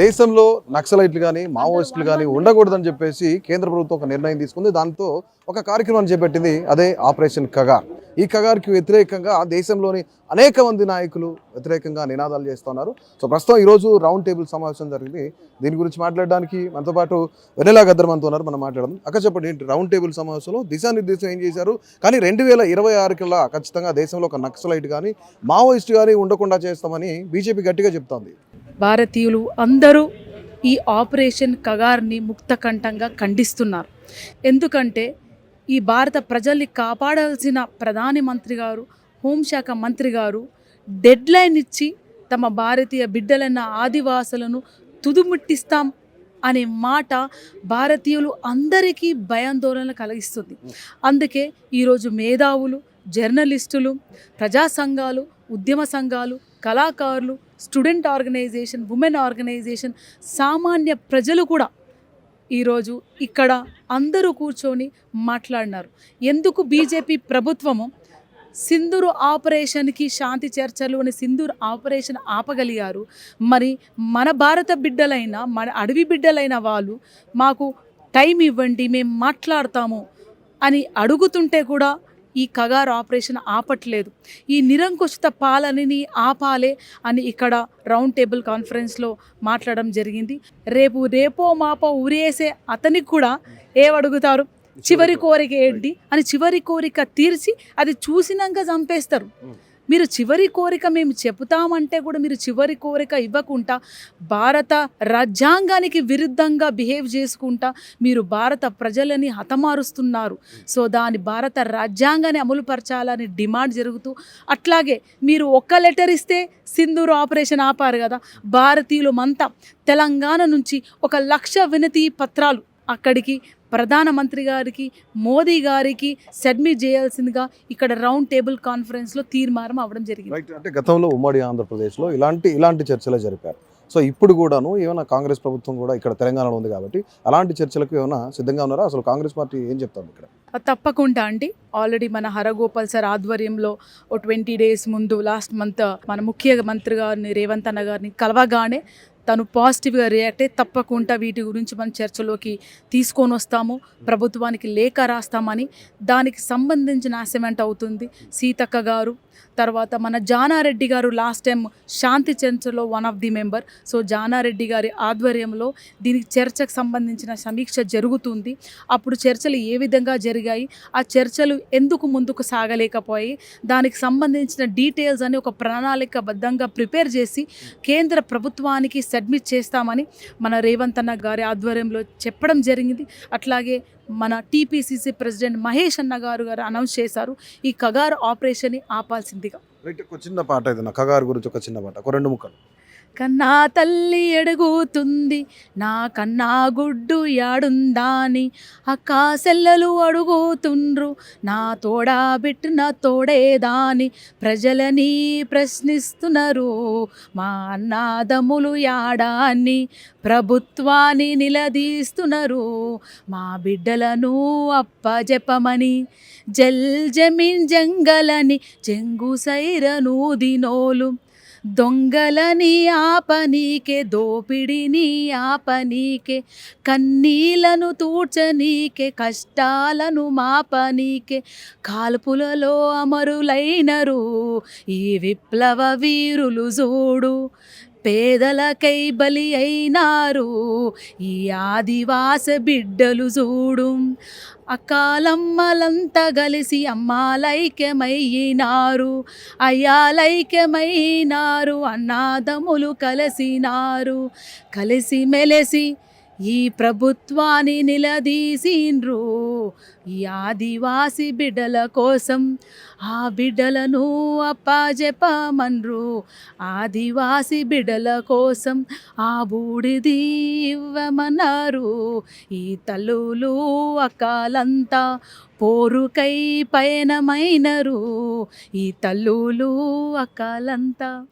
దేశంలో నక్సలైట్లు కానీ మావోయిస్టులు కానీ ఉండకూడదని చెప్పేసి కేంద్ర ప్రభుత్వం ఒక నిర్ణయం తీసుకుంది. దాంతో ఒక కార్యక్రమాన్ని చేపట్టింది అదే ఆపరేషన్ కగార్ ఈ కగార్కి వ్యతిరేకంగా దేశంలోని అనేక మంది నాయకులు వ్యతిరేకంగా నినాదాలు చేస్తున్నారు. సో ప్రస్తుతం ఈరోజు రౌండ్ టేబుల్ సమావేశం జరిగింది. దీని గురించి మాట్లాడడానికి మనతో పాటు వెనెలా గద్దర్ మనతో ఉన్నారు. మనం మాట్లాడదాం. అక్క చెప్పండి ఏంటి రౌండ్ టేబుల్ సమావేశంలో దిశానిర్దేశం ఏం చేశారు? కానీ రెండు వేల ఇరవై ఆరు కల్లా ఖచ్చితంగా దేశంలో ఒక నక్సలైట్ కానీ మావోయిస్ట్ కానీ ఉండకుండా చేస్తామని బీజేపీ గట్టిగా చెప్తోంది. భారతీయులు అందరూ ఈ ఆపరేషన్ కగార్ని ముక్తకంఠంగా ఖండిస్తున్నారు. ఎందుకంటే ఈ భారత ప్రజల్ని కాపాడాల్సిన ప్రధాని మంత్రి గారు హోంశాఖ మంత్రి గారు డెడ్ లైన్ ఇచ్చి తమ భారతీయ బిడ్డలన్న ఆదివాసులను తుదుముట్టిస్తాం అనే మాట భారతీయులు అందరికీ భయాందోళన కలిగిస్తుంది. అందుకే ఈరోజు మేధావులు జర్నలిస్టులు ప్రజా సంఘాలు ఉద్యమ సంఘాలు కళాకారులు స్టూడెంట్ ఆర్గనైజేషన్ ఉమెన్ ఆర్గనైజేషన్ సామాన్య ప్రజలు కూడా ఈరోజు ఇక్కడ అందరూ కూర్చొని మాట్లాడినారు. ఎందుకు బీజేపీ ప్రభుత్వము సింధూరు ఆపరేషన్కి శాంతి చర్చలు అని సింధూరు ఆపరేషన్ ఆపగలిగారు. మరి మన భారత బిడ్డలైన మన అడవి బిడ్డలైన వాళ్ళు మాకు టైం ఇవ్వండి మేము మాట్లాడతాము అని అడుగుతుంటే కూడా ఈ కగార్ ఆపరేషన్ ఆపట్లేదు. ఈ నిరంకుశిత పాలనని ఆపాలే అని ఇక్కడ రౌండ్ టేబుల్ కాన్ఫరెన్స్లో మాట్లాడడం జరిగింది. రేపు రేపో మాపో ఉరేసే అతనికి కూడా ఏమడుగుతారు చివరి కోరిక ఏంటి? అని చివరి కోరిక తీర్చి అది చూసినాక చంపేస్తారు. మీరు చివరి కోరిక మేము చెబుతామంటే కూడా మీరు చివరి కోరిక ఇవ్వకుండా భారత రాజ్యాంగానికి విరుద్ధంగా బిహేవ్ చేసుకుంటా మీరు భారత ప్రజలని హతమారుస్తున్నారు. సో దాని భారత రాజ్యాంగాన్ని అమలుపరచాలని డిమాండ్ జరుగుతూ అట్లాగే మీరు ఒక్క లెటర్ ఇస్తే సింధూరు ఆపరేషన్ ఆపారు కదా భారతీయులు మంతా తెలంగాణ నుంచి ఒక లక్ష వినతి పత్రాలు అక్కడికి ప్రధానమంత్రి గారికి మోదీ గారికి సబ్మిట్ చేయాల్సిందిగా ఇక్కడ రౌండ్ టేబుల్ కాన్ఫరెన్స్లో తీర్మానం అవ్వడం జరిగింది. అంటే గతంలో ఉమ్మడి ఆంధ్రప్రదేశ్లో ఇలాంటి ఇలాంటి చర్చలే జరిపారు. సో ఇప్పుడు కూడాను ఏమైనా కాంగ్రెస్ ప్రభుత్వం కూడా ఇక్కడ తెలంగాణలో ఉంది కాబట్టి అలాంటి చర్చలకు ఏమైనా సిద్ధంగా ఉన్నారా? అసలు కాంగ్రెస్ పార్టీ ఏం చెప్తాను ఇక్కడ? తప్పకుండా అండి. ఆల్రెడీ మన హరగోపాల్ సార్ ఆధ్వర్యంలో ఓ ట్వంటీ డేస్ ముందు లాస్ట్ మంత్ మన ముఖ్యమంత్రి గారిని రేవంత్ అన్న గారిని కలవగానే తను పాజిటివ్గా రియాక్ట్ అయ్యి తప్పకుండా వీటి గురించి మనం చర్చలోకి తీసుకొని వస్తాము. ప్రభుత్వానికి లేఖ రాస్తామని దానికి సంబంధించిన అసెమెంట్ అవుతుంది. సీతక్క గారు తర్వాత మన జానారెడ్డి గారు లాస్ట్ టైం శాంతి చర్చలో one of the member so Janareddy గారి ఆధ్వర్యంలో దీనికి చర్చకు సంబంధించిన సమీక్ష జరుగుతుంది. అప్పుడు చర్చలు ఏ విధంగా జరిగాయి? ఆ చర్చలు ఎందుకు ముందుకు సాగలేకపోయి దానికి సంబంధించిన డీటెయిల్స్ అని ఒక ప్రణాళికబద్ధంగా ప్రిపేర్ చేసి కేంద్ర ప్రభుత్వానికి సబ్మిట్ చేస్తామని మన రేవంత్ అన్న గారి ఆధ్వర్యంలో చెప్పడం జరిగింది. అట్లాగే మన టీపీసీసీ ప్రెసిడెంట్ మహేష్ అన్న గారు గారు అనౌన్స్ చేశారు. ఈ కగారు ఆపరేషన్ని ఆపాల్సిందిగా. రైట్ ఒక చిన్న పాట ఇది కగారు గురించి ఒక చిన్న పాట ఒక రెండు ముక్కలు. కన్నా తల్లి అడుగుతుంది నా కన్నా గుడ్డు యాడుందాని. అక్క సెల్లలు అడుగుతుండ్రు నా తోడా బిట్టిన తోడేదాని. ప్రజలని ప్రశ్నిస్తున్నారు మా అన్నాదమ్ములు యాడాన్ని ప్రభుత్వాన్ని నిలదీస్తున్నారు మా బిడ్డలను అప్పజెప్పమని. జల్ జమీన్ జంగలని జంగు సైరను దినోలు దొంగలని ఆపనీకే దోపిడిని ఆపనీకే కన్నీలను తూడ్చనీకే కష్టాలను మాపనీకే కాల్పులలో అమరులైనరు ఈ విప్లవ వీరులు చూడు. పేదలకై బలి అయినారు. ఈ ఆదివాస బిడ్డలు చూడు. అకాలమ్మలంతా కలిసి అమ్మాలైక్యమయ్యినారు. అయ్యాలైక్యమైనారు అన్నాదములు కలిసినారు. కలిసి మెలిసి ఈ ప్రభుత్వాన్ని నిలదీసిండ్రు. ఈ ఆదివాసి బిడ్డల కోసం ఆ బిడ్డలను అప్పాజెపమన్రు ఆదివాసి బిడ్డల కోసం ఆ బూడిది ఇవ్వమన్నారు. ఈ తల్లులు అక్కలంతా పోరుకై పయనమైనరు. ఈ తల్లులు అక్కలంతా